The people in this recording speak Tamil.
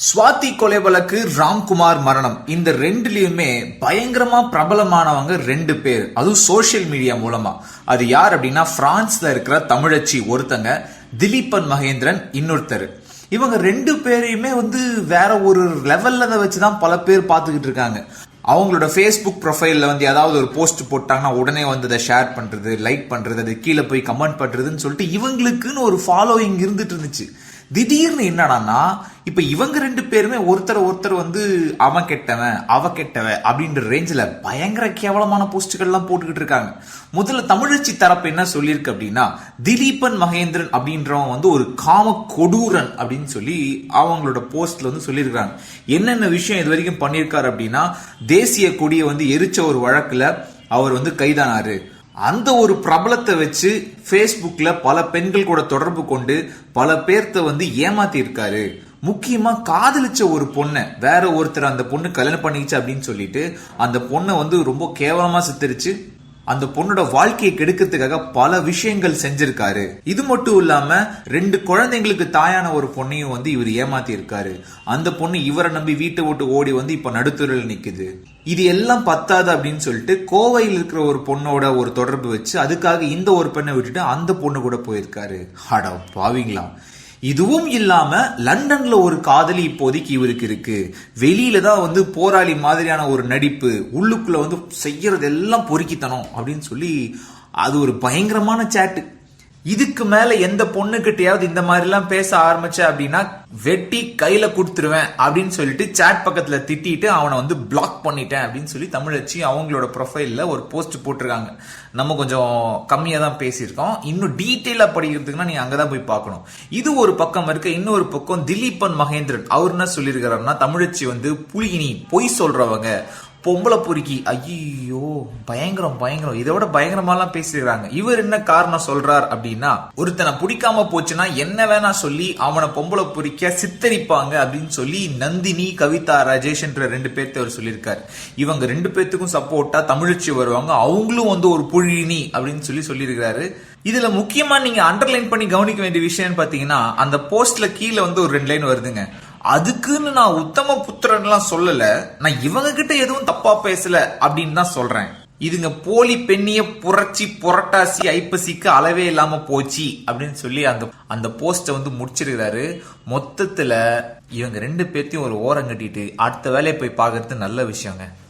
சுவாதி கொலை வழக்கு ராம்குமார் மரணம். இந்த ரெண்டுலயுமே பயங்கரமா பிரபலமானவங்க ரெண்டு பேர். அதுவும் சோஷியல் மீடியா மூலமா. அது யார் அப்படின்னா பிரான்ஸ்ல இருக்கிற தமிழச்சி ஒருத்தங்க திலீபன் மகேந்திரன் இன்னொருத்தர். இவங்க ரெண்டு பேரையுமே வந்து வேற ஒரு லெவல்ல அதை வச்சுதான் பல பேர் பார்த்துக்கிட்டு இருக்காங்க. அவங்களோட ஃபேஸ்புக் ப்ரொஃபைல்ல வந்து ஏதாவது ஒரு போஸ்ட் போட்டாங்கன்னா உடனே வந்து அதை ஷேர் பண்றது லைக் பண்றது அது கீழே போய் கமெண்ட் பண்றதுன்னு சொல்லிட்டு இவங்களுக்குன்னு ஒரு ஃபாலோயிங் இருந்துட்டு இருந்துச்சு. திடீர்னு என்னடான்னா இப்ப இவங்க ரெண்டு பேருமே ஒருத்தர் ஒருத்தர் வந்து அவன் கெட்டவன் அவ கெட்டவன் அப்படின்ற ரேஞ்சில் பயங்கர கேவலமான போஸ்ட்டுகள்லாம் போட்டுக்கிட்டு இருக்காங்க. முதல்ல தமிழச்சி தரப்பு என்ன சொல்லியிருக்கு அப்படின்னா திலீபன் மகேந்திரன் அப்படின்றவன் வந்து ஒரு காம கொடூரன் அப்படின்னு சொல்லி அவங்களோட போஸ்ட்ல வந்து சொல்லியிருக்காங்க என்னென்ன விஷயம் இது வரைக்கும் பண்ணியிருக்காரு அப்படின்னா தேசிய கொடியை வந்து எரிச்ச ஒரு வழக்குல அவர் வந்து கைதானாரு. அந்த ஒரு பிரபலத்தை வச்சு ஃபேஸ்புக்கில் பல பெண்கள் கூட தொடர்பு கொண்டு பல பேர்த்த வந்து ஏமாத்தியிருக்காரு முக்கியமாக காதலிச்ச ஒரு பொண்ணை வேற ஒருத்தர் அந்த பொண்ணு கல்யாணம் பண்ணிச்சு அப்படின்னு சொல்லிட்டு அந்த பொண்ணை வந்து ரொம்ப கேவலமாக சித்தரிச்சு அந்த பொண்ணோட வாழ்க்கையை கெடுக்கிறதுக்காக பல விஷயங்கள் செஞ்சிருக்காரு. இது மட்டும் இல்லாம ரெண்டு குழந்தைங்களுக்கு தாயான ஒரு பொண்ணையும் வந்து இவர் ஏமாத்தி இருக்காரு அந்த பொண்ணு இவரை நம்பி வீட்டை விட்டு ஓடி வந்து இப்ப நடுத்துறையில் நிக்குது. இது எல்லாம் பத்தாது அப்படின்னு சொல்லிட்டு கோவையில் இருக்கிற ஒரு பொண்ணோட ஒரு தொடர்பு வச்சு அதுக்காக இந்த ஒரு பெண்ணை விட்டுட்டு அந்த பொண்ணு கூட போயிருக்காரு. அடா பாவீங்களா. இதுவும் இல்லாம லண்டன்ல ஒரு காதலி இப்போதைக்கு இவருக்கு இருக்கு. வெளியில தான் வந்து போராளி மாதிரியான ஒரு நடிப்பு உள்ளுக்குள்ள வந்து செய்யறது எல்லாம் பொறுக்கித்தனம் அப்படின்னு சொல்லி அது ஒரு பயங்கரமான சேட்டு இதுக்கு மேல எந்த பொண்ணுகிட்டயாவது இந்த மாதிரி எல்லாம் பேச ஆரம்பிச்ச அப்படின்னா வெட்டி கையில கொடுத்துருவேன் அப்படின்னு சொல்லிட்டு சேட் பக்கத்துல திட்டிட்டு அவனை வந்து பிளாக் பண்ணிட்டேன் அப்படின்னு சொல்லி தமிழச்சி அவங்களோட ப்ரொஃபைல்ல ஒரு போஸ்ட் போட்டிருக்காங்க. நம்ம கொஞ்சம் கம்மியா தான் பேசியிருக்கோம். இன்னும் டீட்டெயிலா படிக்கிறதுக்குன்னா நீங்க அங்கதான் போய் பார்க்கணும். இது ஒரு பக்கம் இருக்க இன்னொரு பக்கம் திலீபன் மகேந்திரன் அவர் என்ன சொல்லியிருக்கிறாருன்னா தமிழச்சி வந்து புலியினி பொய் சொல்றவங்க. பொம்பளை பொறுக்கி. ஐயோ பயங்கரம் பயங்கரம். இதை விட பயங்கரமாலாம் பேசிடுறாங்க இவர் என்ன காரணம் சொல்றார் அப்படின்னா ஒருத்தனை பிடிக்காம போச்சுன்னா என்ன வேணா சொல்லி அவனை பொம்பளை பொறிக்க சித்தரிப்பாங்க அப்படின்னு சொல்லி நந்தினி கவிதா ராஜேஷ்ன்ற ரெண்டு பேர்த்த அவர் சொல்லியிருக்காரு. இவங்க ரெண்டு பேர்த்துக்கும் சப்போர்ட்டா தமிழச்சி வருவாங்க. அவங்களும் வந்து ஒரு புழினி அப்படின்னு சொல்லி சொல்லியிருக்காரு இதுல முக்கியமா நீங்க அண்டர்லைன் பண்ணி கவனிக்க வேண்டிய விஷயம் பாத்தீங்கன்னா அந்த போஸ்ட்ல கீழே வந்து ஒரு ரெண்டு லைன் வருதுங்க. அதுக்குன்னு நான் உத்தம புத்திரன்லாம் சொல்லல. நான் இவங்க கிட்ட எதுவும் தப்பா பேசல அப்படின்னு தான் சொல்றேன். இதுங்க போலி பெண்ணிய புரட்சி புரட்டாசி ஐப்பசிக்கு அளவே இல்லாம போச்சு அப்படின்னு சொல்லி அந்த அந்த போஸ்ட வந்து முடிச்சிருக்கிறாரு. மொத்தத்துல இவங்க ரெண்டு பேர்த்தையும் ஒரு ஓரம் கட்டிட்டு அடுத்த வேலையை போய் பார்க்கறது நல்ல விஷயங்க.